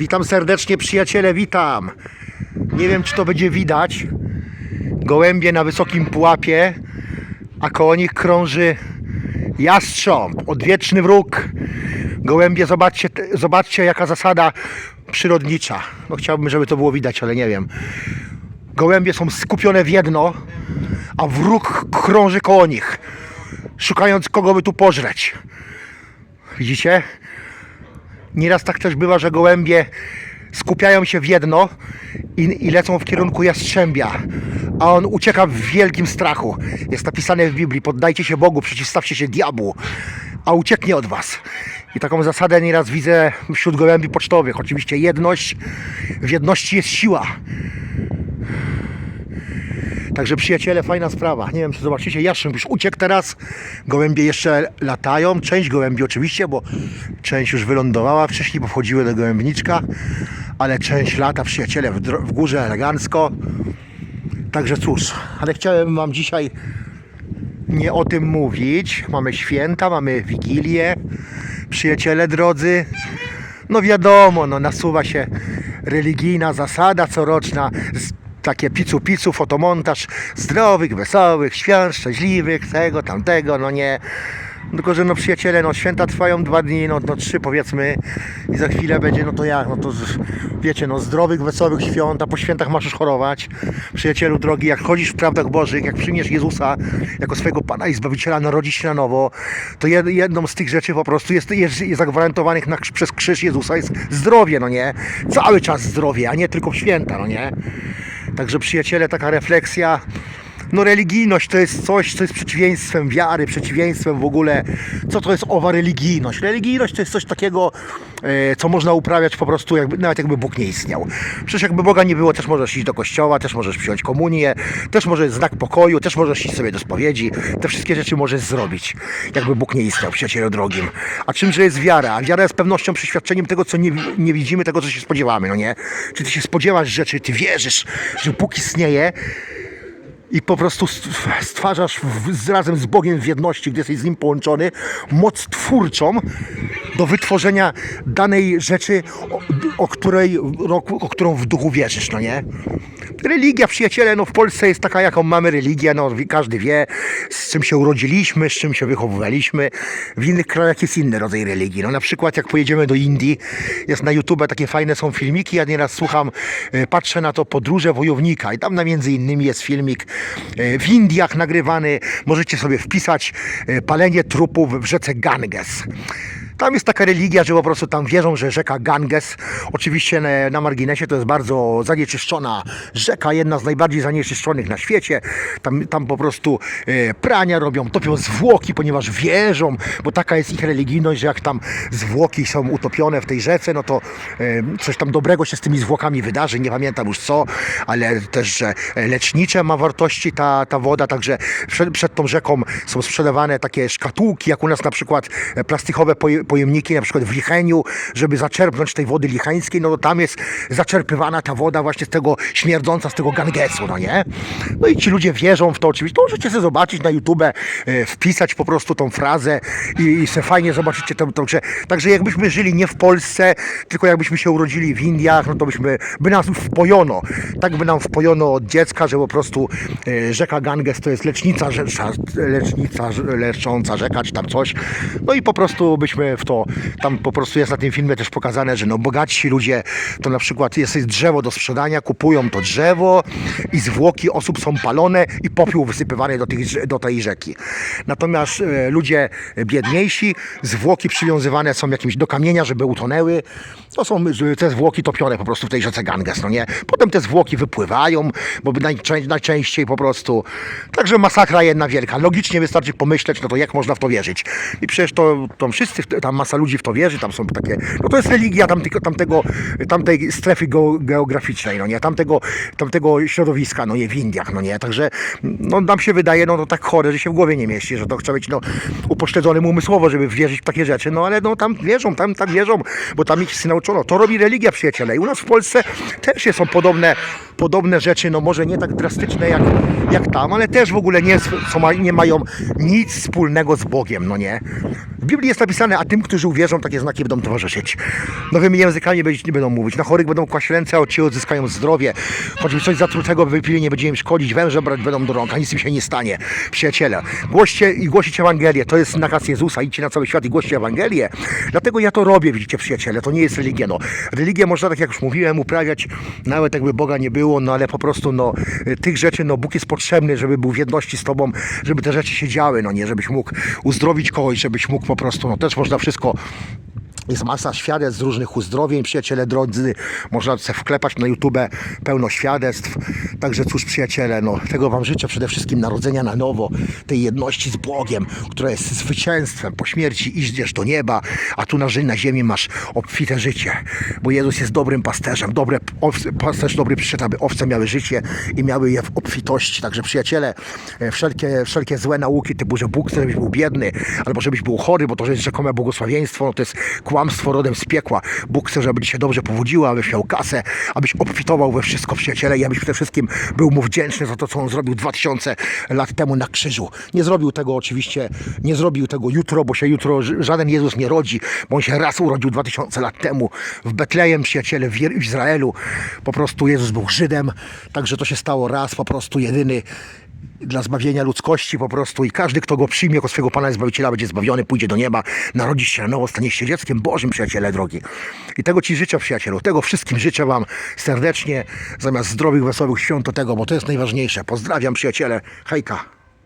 Witam serdecznie przyjaciele, witam. Nie wiem czy to będzie widać. Gołębie na wysokim pułapie, a koło nich krąży jastrząb, odwieczny wróg. Gołębie, zobaczcie, zobaczcie jaka zasada przyrodnicza. No chciałbym, żeby to było widać, ale nie wiem. Gołębie są skupione w jedno, a wróg krąży koło nich, szukając kogo by tu pożreć. Widzicie? Nieraz tak też bywa, że gołębie skupiają się w jedno i, i lecą w kierunku jastrzębia, a on ucieka w wielkim strachu. Jest napisane w Biblii: poddajcie się Bogu, przeciwstawcie się diabłu, a ucieknie od was. I taką zasadę nieraz widzę wśród gołębi pocztowych. Oczywiście jedność, w jedności jest siła. Także przyjaciele, fajna sprawa. Nie wiem, czy zobaczycie, Jastrzęb już uciekł teraz. Gołębie jeszcze latają. Część gołębi oczywiście, bo część już wylądowała wcześniej, bo wchodziły do gołębniczka. Ale część lata, przyjaciele, w, w górze elegancko. Także cóż, ale chciałem Wam dzisiaj nie o tym mówić. Mamy święta, mamy wigilię. Przyjaciele drodzy, no wiadomo, no nasuwa się religijna zasada coroczna, takie picu picu, fotomontaż zdrowych, wesołych, świąt, szczęśliwych, tego, tamtego, no nie. Tylko, że no przyjaciele, no święta trwają dwa dni, no, no trzy powiedzmy i za chwilę będzie, no to jak, no to wiecie, no zdrowych, wesołych świąt, a po świętach masz chorować. Przyjacielu drogi, jak chodzisz w prawdach bożych, jak przyjmiesz Jezusa jako swojego Pana i Zbawiciela, narodzić się na nowo, to jed, jedną z tych rzeczy po prostu jest, jest, jest zagwarantowanych na, przez krzyż Jezusa jest zdrowie, no nie? Cały czas zdrowie, a nie tylko w święta, no nie? Także przyjaciele, taka refleksja. No religijność to jest coś, co jest przeciwieństwem wiary, przeciwieństwem w ogóle, co to jest owa religijność. Religijność to jest coś takiego, e, co można uprawiać po prostu, jakby, nawet jakby Bóg nie istniał. Przecież jakby Boga nie było, też możesz iść do kościoła, też możesz przyjąć komunię, też możesz znak pokoju, też możesz iść sobie do spowiedzi. Te wszystkie rzeczy możesz zrobić, jakby Bóg nie istniał, przyjacielu drogim. A czymże jest wiara? Wiara jest pewnością, przeświadczeniem tego, co nie, nie widzimy, tego, co się spodziewamy, no nie? Czy ty się spodziewasz rzeczy, ty wierzysz, że Bóg istnieje, i po prostu st- stwarzasz w, razem z Bogiem w jedności, gdy jesteś z Nim połączony, moc twórczą do wytworzenia danej rzeczy, o, o, której, o, o którą w duchu wierzysz, no nie? Religia, przyjaciele, no w Polsce jest taka, jaką mamy religię, no każdy wie, z czym się urodziliśmy, z czym się wychowywaliśmy. W innych krajach jest inny rodzaj religii. No na przykład jak pojedziemy do Indii, jest na YouTube takie fajne są filmiki, ja nieraz słucham, e, patrzę na to podróże wojownika i tam na między innymi jest filmik e, w Indiach nagrywany, możecie sobie wpisać e, palenie trupów w rzece Ganges. Tam jest taka religia, że po prostu tam wierzą, że rzeka Ganges, oczywiście na, na marginesie to jest bardzo zanieczyszczona rzeka, jedna z najbardziej zanieczyszczonych na świecie. Tam, tam po prostu e, prania robią, topią zwłoki, ponieważ wierzą, bo taka jest ich religijność, że jak tam zwłoki są utopione w tej rzece, no to e, coś tam dobrego się z tymi zwłokami wydarzy, nie pamiętam już co, ale też, że lecznicze ma wartości ta, ta woda, także przed, przed tą rzeką są sprzedawane takie szkatułki, jak u nas na przykład e, plastikowe pojemniki, na przykład w Licheniu, żeby zaczerpnąć tej wody licheńskiej, no to tam jest zaczerpywana ta woda właśnie z tego śmierdząca, z tego Gangesu, no nie? No i ci ludzie wierzą w to oczywiście, to możecie sobie zobaczyć na YouTube, e, wpisać po prostu tą frazę i, i se fajnie zobaczycie tą grze. Także jakbyśmy żyli nie w Polsce, tylko jakbyśmy się urodzili w Indiach, no to byśmy, by nas wpojono, tak by nam wpojono od dziecka, że po prostu e, rzeka Ganges to jest lecznica, lecznica, lecząca rzeka, czy tam coś. No i po prostu byśmy w to, tam po prostu jest na tym filmie też pokazane, że no bogatsi ludzie, to na przykład jest, drzewo do sprzedania, kupują to drzewo i zwłoki osób są palone i popiół wysypywany do, tych, do tej rzeki. Natomiast e, ludzie biedniejsi, zwłoki przywiązywane są jakimś do kamienia, żeby utonęły. To są te zwłoki topione po prostu w tej rzece Ganges, no nie? Potem te zwłoki wypływają, bo najczę- najczęściej po prostu. Także masakra jedna wielka. Logicznie wystarczy pomyśleć, no to jak można w to wierzyć? I przecież to, to wszyscy, to- tam masa ludzi w to wierzy, tam są takie, no to jest religia tamtego, tamtego, tamtej strefy geo- geograficznej, no nie? Tamtego, tamtego środowiska, no nie, w Indiach, no nie? Także, no nam się wydaje, no to tak chore, że się w głowie nie mieści, że to trzeba być, no, upośledzonym umysłowo, żeby wierzyć w takie rzeczy, no ale no tam wierzą, tam tak wierzą, bo tam ich się nauczono. To robi religia, przyjaciele. I u nas w Polsce też są podobne, podobne rzeczy, no może nie tak drastyczne jak, jak tam, ale też w ogóle nie, są, nie mają nic wspólnego z Bogiem, no nie? W Biblii jest napisane, a tym, którzy uwierzą, takie znaki będą towarzyszyć. Nowymi językami nie będą mówić. Na chorych będą kłaść ręce, a ci odzyskają zdrowie. Choćby coś zatrutego wypili, nie będzie im szkodzić. Węże brać będą do rąk, a nic im się nie stanie. Przyjaciele, głoście i głosić Ewangelię. To jest nakaz Jezusa. Idźcie na cały świat i głoście Ewangelię. Dlatego ja to robię, widzicie, przyjaciele. To nie jest religia. No. Religię można, tak jak już mówiłem, uprawiać nawet jakby Boga nie było, no ale po prostu no, tych rzeczy, no Bóg jest potrzebny, żeby był w jedności z Tobą, żeby te rzeczy się działy, no nie, żebyś mógł uzdrowić kogoś, żebyś mógł po prostu, no też można wszystko jest masa świadectw z różnych uzdrowień, przyjaciele drodzy. Można sobie wklepać na YouTube pełno świadectw. Także cóż, przyjaciele, no, tego Wam życzę przede wszystkim narodzenia na nowo, tej jedności z Bogiem, która jest zwycięstwem. Po śmierci idziesz do nieba, a tu na, na ziemi masz obfite życie. Bo Jezus jest dobrym pasterzem. Dobre, owce, pasterz dobry przyszedł, aby owce miały życie i miały je w obfitości. Także przyjaciele, e, wszelkie, wszelkie złe nauki typu, że Bóg chce, żebyś był biedny, albo żebyś był chory, bo to że jest rzekome błogosławieństwo, no to jest kłamstwo rodem z piekła. Bóg chce, żeby ci się dobrze powodziło, abyś miał kasę, abyś obfitował we wszystko, przyjaciele, i abyś przede wszystkim był mu wdzięczny za to, co on zrobił 2000 lat temu na krzyżu. Nie zrobił tego oczywiście, nie zrobił tego jutro, bo się jutro żaden Jezus nie rodzi, bo on się raz urodził 2000 lat temu w Betlejem, przyjaciele, w Izraelu. Po prostu Jezus był Żydem, także to się stało raz, po prostu jedyny dla zbawienia ludzkości po prostu i każdy, kto go przyjmie jako swojego Pana i Zbawiciela, będzie zbawiony, pójdzie do nieba, narodzi się na nowo, stanie się dzieckiem Bożym, przyjaciele drogi. I tego Ci życzę, przyjacielu, tego wszystkim życzę Wam serdecznie, zamiast zdrowych, wesołych świąt, to tego, bo to jest najważniejsze. Pozdrawiam, przyjaciele, hejka.